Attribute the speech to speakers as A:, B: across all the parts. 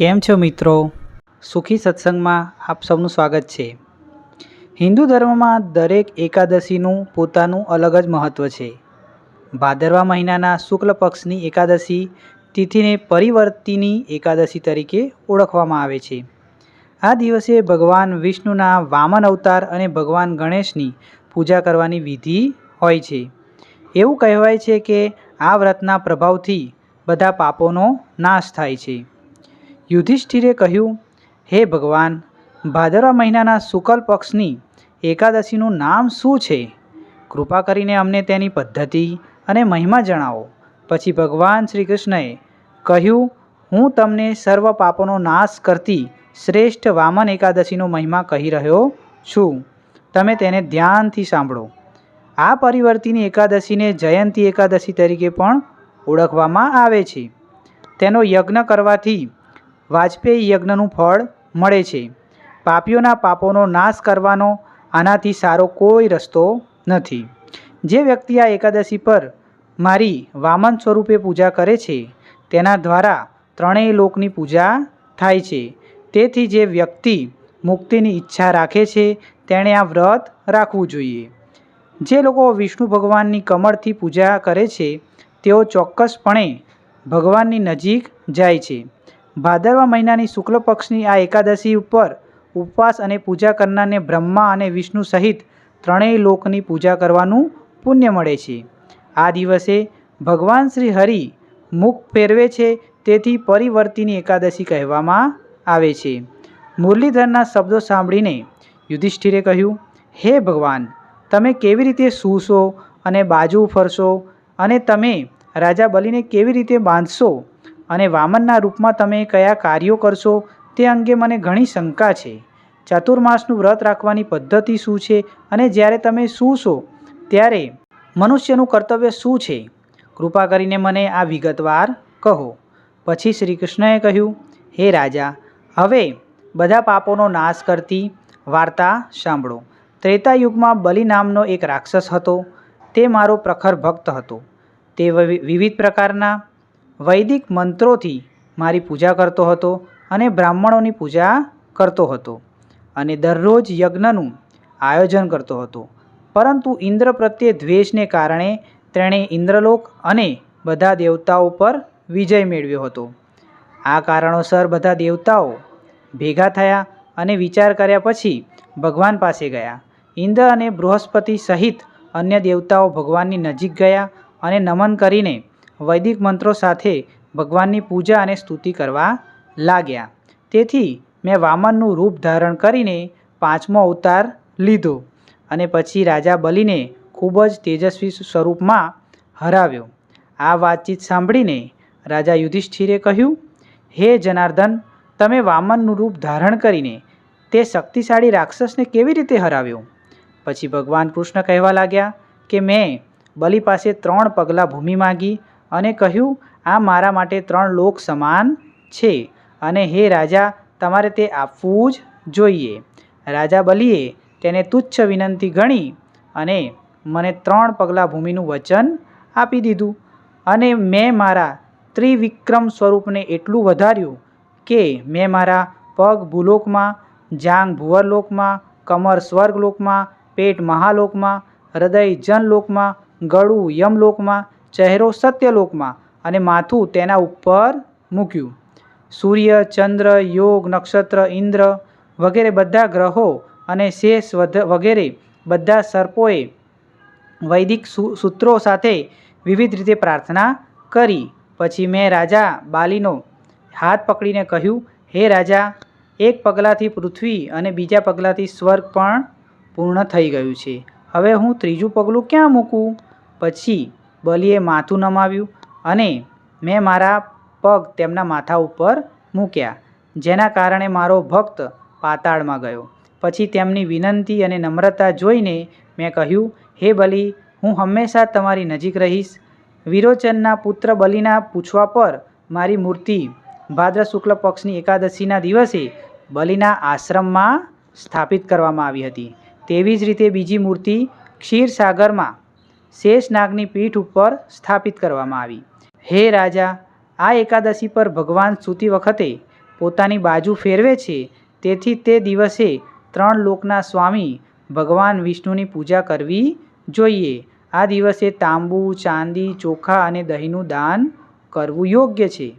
A: કેમ છો મિત્રો? સુખી સત્સંગમાં આપ સૌનું સ્વાગત છે. હિન્દુ ધર્મમાં દરેક એકાદશીનું પોતાનું અલગ જ મહત્ત્વ છે. ભાદરવા મહિનાના શુક્લ પક્ષની એકાદશી તિથિને પરિવર્તિની એકાદશી તરીકે ઓળખવામાં આવે છે. આ દિવસે ભગવાન વિષ્ણુના વામન અવતાર અને ભગવાન ગણેશની પૂજા કરવાની વિધિ હોય છે. એવું કહેવાય છે કે આ વ્રતના પ્રભાવથી બધા પાપોનો નાશ થાય છે. યુધિષ્ઠિરે કહ્યું, હે ભગવાન, ભાદરવા મહિનાના શુકલ પક્ષની એકાદશીનું નામ શું છે? કૃપા કરીને અમને તેની પદ્ધતિ અને મહિમા જણાવો. પછી ભગવાન શ્રી કૃષ્ણએ કહ્યું, હું તમને સર્વ પાપોનો નાશ કરતી શ્રેષ્ઠ વામન એકાદશીનો મહિમા કહી રહ્યો છું. તમે તેને ધ્યાનથી સાંભળો. આ પરિવર્તિની એકાદશીને જયંતી એકાદશી તરીકે પણ ઓળખવામાં આવે છે. તેનો યજ્ઞ કરવાથી વાજપેયી યજ્ઞનું ફળ મળે છે. પાપીઓના પાપોનો નાશ કરવાનો આનાથી સારો કોઈ રસ્તો નથી. જે વ્યક્તિ આ એકાદશી પર મારી વામન સ્વરૂપે પૂજા કરે છે, તેના દ્વારા ત્રણેય લોકની પૂજા થાય છે. તેથી જે વ્યક્તિ મુક્તિની ઈચ્છા રાખે છે, તેણે આ વ્રત રાખવું જોઈએ. જે લોકો વિષ્ણુ ભગવાનની કમળથી પૂજા કરે છે, તેઓ ચોક્કસપણે ભગવાનની નજીક જાય છે. ભાદરવા મહિનાની શુક્લ પક્ષની આ એકાદશી ઉપર ઉપવાસ અને પૂજા કરનારને બ્રહ્મા અને વિષ્ણુ સહિત ત્રણેય લોકની પૂજા કરવાનું પુણ્ય મળે છે. આ દિવસે ભગવાન શ્રી હરિ મુખ ફેરવે છે તેથી પરિવર્તિની એકાદશી કહેવામાં આવે છે. મુરલીધરના શબ્દો સાંભળીને યુધિષ્ઠિરે કહ્યું, હે ભગવાન, તમે કેવી રીતે સૂશો અને બાજુ ફરશો અને તમે રાજા બલીને કેવી રીતે બાંધશો અને વામનના રૂપમાં તમે કયા કાર્યો કરશો તે અંગે મને ઘણી શંકા છે. ચાતુર્માસનું વ્રત રાખવાની પદ્ધતિ શું છે અને જ્યારે તમે સૂશો ત્યારે મનુષ્યનું કર્તવ્ય શું છે? કૃપા કરીને મને આ વિગતવાર કહો. પછી શ્રી કૃષ્ણએ કહ્યું, હે રાજા, હવે બધા પાપોનો નાશ કરતી વાર્તા સાંભળો. ત્રેતા યુગમાં બલિ નામનો એક રાક્ષસ હતો. તે મારો પ્રખર ભક્ત હતો. તે વિવિધ પ્રકારના વૈદિક મંત્રોથી મારી પૂજા કરતો હતો અને બ્રાહ્મણોની પૂજા કરતો હતો અને દરરોજ યજ્ઞનું આયોજન કરતો હતો. પરંતુ ઇન્દ્ર પ્રત્યે દ્વેષને કારણે તેણે ઇન્દ્રલોક અને બધા દેવતાઓ પર વિજય મેળવ્યો હતો. આ કારણોસર બધા દેવતાઓ ભેગા થયા અને વિચાર કર્યા પછી ભગવાન પાસે ગયા. ઇન્દ્ર અને બૃહસ્પતિ સહિત અન્ય દેવતાઓ ભગવાનની નજીક ગયા અને નમન કરીને વૈદિક મંત્રો સાથે ભગવાનની પૂજા અને સ્તુતિ કરવા લાગ્યા. તેથી મેં વામનનું રૂપ ધારણ કરીને પાંચમો અવતાર લીધો અને પછી રાજા બલિને ખૂબ જ તેજસ્વી સ્વરૂપમાં હરાવ્યો. આ વાતચીત સાંભળીને રાજા યુધિષ્ઠિરે કહ્યું, હે જનાર્દન, તમે વામનનું રૂપ ધારણ કરીને તે શક્તિશાળી રાક્ષસને કેવી રીતે હરાવ્યો? પછી ભગવાન કૃષ્ણ કહેવા લાગ્યા કે, મેં બલિ પાસે ત્રણ પગલાં ભૂમિ માગી અને કહ્યું, આ મારા માટે ત્રણ લોક સમાન છે અને હે રાજા, તમારે તે આપવું જ જોઈએ. રાજા બલિએ તેને તુચ્છ વિનંતી ગણી અને મને ત્રણ પગલાં ભૂમિનું વચન આપી દીધું. અને મેં મારા ત્રિવિક્રમ સ્વરૂપને એટલું વધાર્યું કે મેં મારા પગ ભૂલોકમાં, જાંગ ભુવરલોકમાં, કમર સ્વર્ગલોકમાં, પેટ મહાલોકમાં, હૃદય જનલોકમાં, ગળું યમલોકમાં ચહેરો સત્યલોકમાં અને માથું તેના ઉપર મૂક્યું. સૂર્ય, ચંદ્ર, યોગ, નક્ષત્ર, ઇન્દ્ર વગેરે બધા ગ્રહો અને શેષ વગેરે બધા સર્પોએ વૈદિક સૂત્રો સાથે વિવિધ રીતે પ્રાર્થના કરી. પછી મેં રાજા બાલીનો હાથ પકડીને કહ્યું, હે રાજા, એક પગલાંથી પૃથ્વી અને બીજા પગલાંથી સ્વર્ગ પણ પૂર્ણ થઈ ગયું છે. હવે હું ત્રીજું પગલું ક્યાં મૂકું? પછી બલિએ માથું નમાવ્યું અને મેં મારા પગ તેમના માથા ઉપર મૂક્યા, જેના કારણે મારો ભક્ત પાતાળમાં ગયો. પછી તેમની વિનંતી અને નમ્રતા જોઈને મેં કહ્યું, હે બલિ, હું હંમેશા તમારી નજીક રહીશ. વિરોચનના પુત્ર બલિના પૂછવા પર મારી મૂર્તિ ભાદ્ર શુક્લ પક્ષની એકાદશીના દિવસે બલિના આશ્રમમાં સ્થાપિત કરવામાં આવી હતી. તેવી જ રીતે બીજી મૂર્તિ ક્ષીરસાગરમાં શેષનાગની પીઠ ઉપર સ્થાપિત કરવામાં આવી. હે રાજા, આ એકાદશી પર ભગવાન સૂતી વખતે પોતાની બાજુ ફેરવે છે. તેથી તે દિવસે ત્રણ લોકના સ્વામી ભગવાન વિષ્ણુની પૂજા કરવી જોઈએ. આ દિવસે તાંબુ, ચાંદી, ચોખા અને દહીંનું દાન કરવું યોગ્ય છે.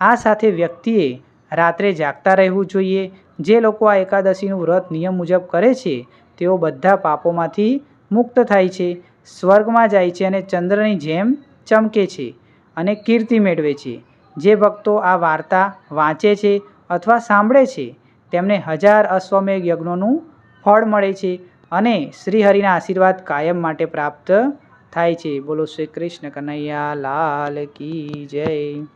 A: આ સાથે વ્યક્તિએ રાત્રે જાગતા રહેવું જોઈએ. જે લોકો આ એકાદશીનું વ્રત નિયમ મુજબ કરે છે, તેઓ બધા પાપોમાંથી મુક્ત થાય છે. સ્વર્ગમાં જાય છે અને ચંદ્રની જેમ ચમકે છે અને કીર્તિ મેળવે છે. જે ભક્તો આ વાર્તા વાંચે છે અથવા સાંભળે છે, તેમને હજાર અશ્વમેઘ યજ્ઞોનું ફળ મળે છે અને શ્રીહરિના આશીર્વાદ કાયમ માટે પ્રાપ્ત થાય છે. બોલો શ્રી કૃષ્ણ કનૈયા લાલ કી જય.